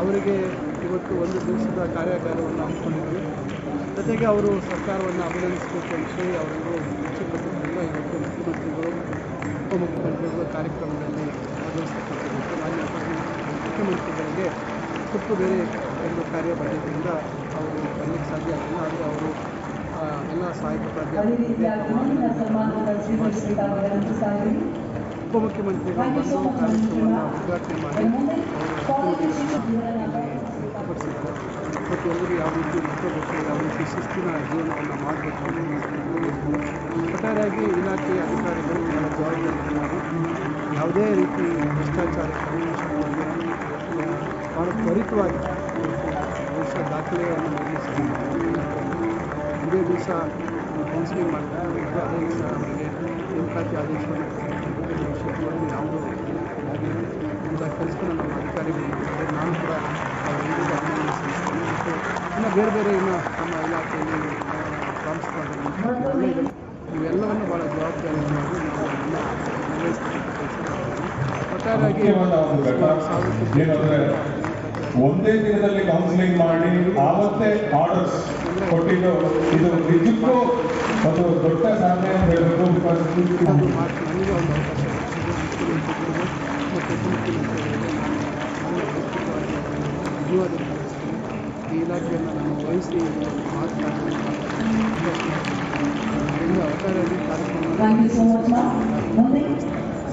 ಅವರಿಗೆ ಇವತ್ತು ಒಂದು ದಿವಸದ ಕಾರ್ಯಾಗಾರವನ್ನು ಹಮ್ಮಿಕೊಂಡಿದ್ದೀವಿ. ಜೊತೆಗೆ ಅವರು ಸರ್ಕಾರವನ್ನು ಅಭಿನಂದಿಸಬೇಕು ಅಂತ ಹೇಳಿ ಅವರಿಗೂ ಇಚ್ಛೆಪಟ್ಟಿದ್ದರಿಂದ ಇವತ್ತು ಮುಖ್ಯಮಂತ್ರಿಗಳು, ಉಪಮುಖ್ಯಮಂತ್ರಿಗಳು ಕಾರ್ಯಕ್ರಮದಲ್ಲಿ ಭಾಗವಹಿಸತಕ್ಕಂಥದ್ದು. ಮಾನ್ಯ ಮುಖ್ಯಮಂತ್ರಿಗಳಿಗೆ ಸ್ವಲ್ಪ ಬೇರೆ ಒಂದು ಕಾರ್ಯ ಬಂದಿದ್ದರಿಂದ ಅವರು ಬರಲಿಕ್ಕೆ ಸಾಧ್ಯ ಆಗಿಲ್ಲ. ಆದರೆ ಅವರು ಎಲ್ಲ ಸಹಾಯಕ ಉಪಮುಖ್ಯಮಂತ್ರಿಗಳು ಬಂದು ಕಾರ್ಯಕ್ರಮವನ್ನು ಉದ್ಘಾಟನೆ ಮಾಡಿ ವ್ಯಕ್ತಪಡಿಸಿದ್ದಾರೆ. ಎಲ್ಲರೂ ಯಾವ ರೀತಿ ನಡ್ಕೋಬೇಕು ಯಾವ ರೀತಿ ಶಿಸ್ತಿನ ಜೀವನವನ್ನು ಮಾಡಬೇಕು ಅನ್ನೋದು ಒಟ್ಟಾರೆಯಾಗಿ ಇಲಾಖೆಯ ಅಧಿಕಾರಿಗಳು ಜವಾಬ್ದಾರಿಗಳಾಗಿ ಯಾವುದೇ ರೀತಿ ಭ್ರಷ್ಟಾಚಾರಕ್ಕೆ ಭಾಳ ತ್ವರಿತವಾಗಿ ಭವಿಷ್ಯ ದಾಖಲೆಯನ್ನು ನಿರ್ಮಿಸಿ ಒಂದೇ ದಿವಸ ಕೌನ್ಸಿಲಿಂಗ್ ಮಾಡ್ತಾರೆ ಮತ್ತು ಅದೇ ದಿವಸ ಅವರಿಗೆ ನೇಮಕಾತಿ ಆದೇಶವನ್ನು ವಿಷಯಗಳಲ್ಲಿ ಯಾವುದೂ ಆಗಿಲ್ಲ ಇಂಥ ಕೆಲಸವನ್ನು ನಮ್ಮ ಅಧಿಕಾರಿಗಳು ಮಾಡಿದ್ದಾರೆ. ನಾನು ಕೂಡ ಎಲ್ಲರಿಗೂ ಅಭಿನಂದನೆ ಸಲ್ಲಿಸ್ತೇನೆ ಮತ್ತು ಇನ್ನು ಬೇರೆ ಬೇರೆ ಇನ್ನು ನಮ್ಮ ಇಲಾಖೆಯಲ್ಲಿ ಪ್ರಾಂಶುಪಾಲರು ಇವೆಲ್ಲವನ್ನು ಭಾಳ ಮಾಡ್ತೀವಿ ಒಟ್ಟಾರೆಯಾಗಿ ಒಂದು ದಿನದಲ್ಲಿ ಕೌನ್ಸಿಲಿಂಗ್ ಮಾಡಿ ಆವತ್ತೇ ಆರ್ಡರ್ಸ್ ಕೊಟ್ಟಿದ್ದು ಇದು ನಿಜಕ್ಕೂ ಒಂದು ದೊಡ್ಡ ಸಾಧನೆ ಅಂತ ಹೇಳಬೇಕು. ಬಿಕಾಸ್ ನನಗೆ ಒಂದು ಅವಕಾಶ ಈ ಇಲಾಖೆಯನ್ನು ನಾನು ವಹಿಸಿ ಕಾರ್ಯಕ್ರಮ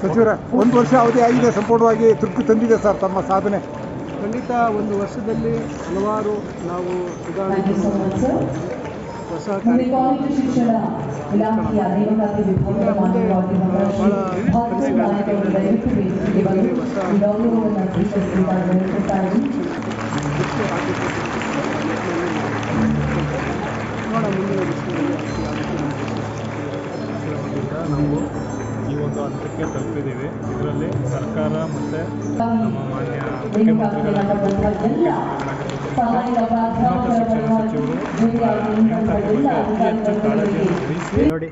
ಸಚಿವರ ಒಂದು ವರ್ಷ ಅವಧಿ ಆಗಿದೆ ಸಂಪೂರ್ಣವಾಗಿ ತೃಪ್ತಿ ತಂದಿದೆ ಸರ್ ತಮ್ಮ ಸಾಧನೆ. ಖಂಡಿತ ಒಂದು ವರ್ಷದಲ್ಲಿ ಹಲವಾರು ನಾವು ಸುಧಾರಣೆ ಹೊಸ ನಾವು ಈ ಒಂದು ಹಂತಕ್ಕೆ ತಲುಪಿದ್ದೀವಿ. ಇದರಲ್ಲಿ ಸರ್ಕಾರ ಮತ್ತು ನಮ್ಮ ಮಾನ್ಯ ಮುಖ್ಯಮಂತ್ರಿಗಳಾಗಿರ್ಬೋದು ಉನ್ನತ ಶಿಕ್ಷಣ ಸಚಿವರು ಅತಿ ಹೆಚ್ಚು ಕಾಳಜಿಯನ್ನು ವಹಿಸಿ. ನೋಡಿ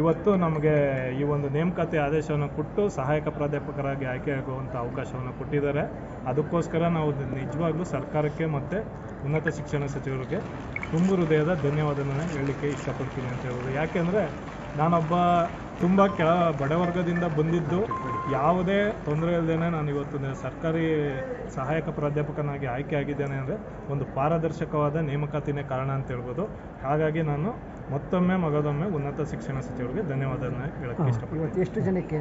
ಇವತ್ತು ನಮಗೆ ಈ ಒಂದು ನೇಮಕಾತಿ ಆದೇಶವನ್ನು ಕೊಟ್ಟು ಸಹಾಯಕ ಪ್ರಾಧ್ಯಾಪಕರಾಗಿ ಆಯ್ಕೆಯಾಗುವಂಥ ಅವಕಾಶವನ್ನು ಕೊಟ್ಟಿದ್ದಾರೆ. ಅದಕ್ಕೋಸ್ಕರ ನಾವು ನಿಜವಾಗ್ಲೂ ಸರ್ಕಾರಕ್ಕೆ ಮತ್ತು ಉನ್ನತ ಶಿಕ್ಷಣ ಸಚಿವರಿಗೆ ತುಂಬು ಹೃದಯದ ಧನ್ಯವಾದನ ಹೇಳಲಿಕ್ಕೆ ಇಷ್ಟಪಡ್ತೀನಿ ಅಂತ ಹೇಳ್ಬೋದು. ಯಾಕೆಂದರೆ ನಾನೊಬ್ಬ ತುಂಬ ಕೆಳ ಬಡವರ್ಗದಿಂದ ಬಂದಿದ್ದು ಯಾವುದೇ ತೊಂದರೆ ಇಲ್ಲದೇ ನಾನು ಇವತ್ತು ಸರ್ಕಾರಿ ಸಹಾಯಕ ಪ್ರಾಧ್ಯಾಪಕನಾಗಿ ಆಯ್ಕೆ ಆಗಿದ್ದೇನೆ ಅಂದರೆ ಒಂದು ಪಾರದರ್ಶಕವಾದ ನೇಮಕಾತಿನೇ ಕಾರಣ ಅಂತ ಹೇಳ್ಬೋದು. ಹಾಗಾಗಿ ನಾನು ಮತ್ತೊಮ್ಮೆ ಮಗದೊಮ್ಮೆ ಉನ್ನತ ಶಿಕ್ಷಣ ಸಚಿವರಿಗೆ ಧನ್ಯವಾದನ ಹೇಳಕ್ಕೆ ಇಷ್ಟಪಡ್ತೀನಿ. ಎಷ್ಟು ಜನಕ್ಕೆ?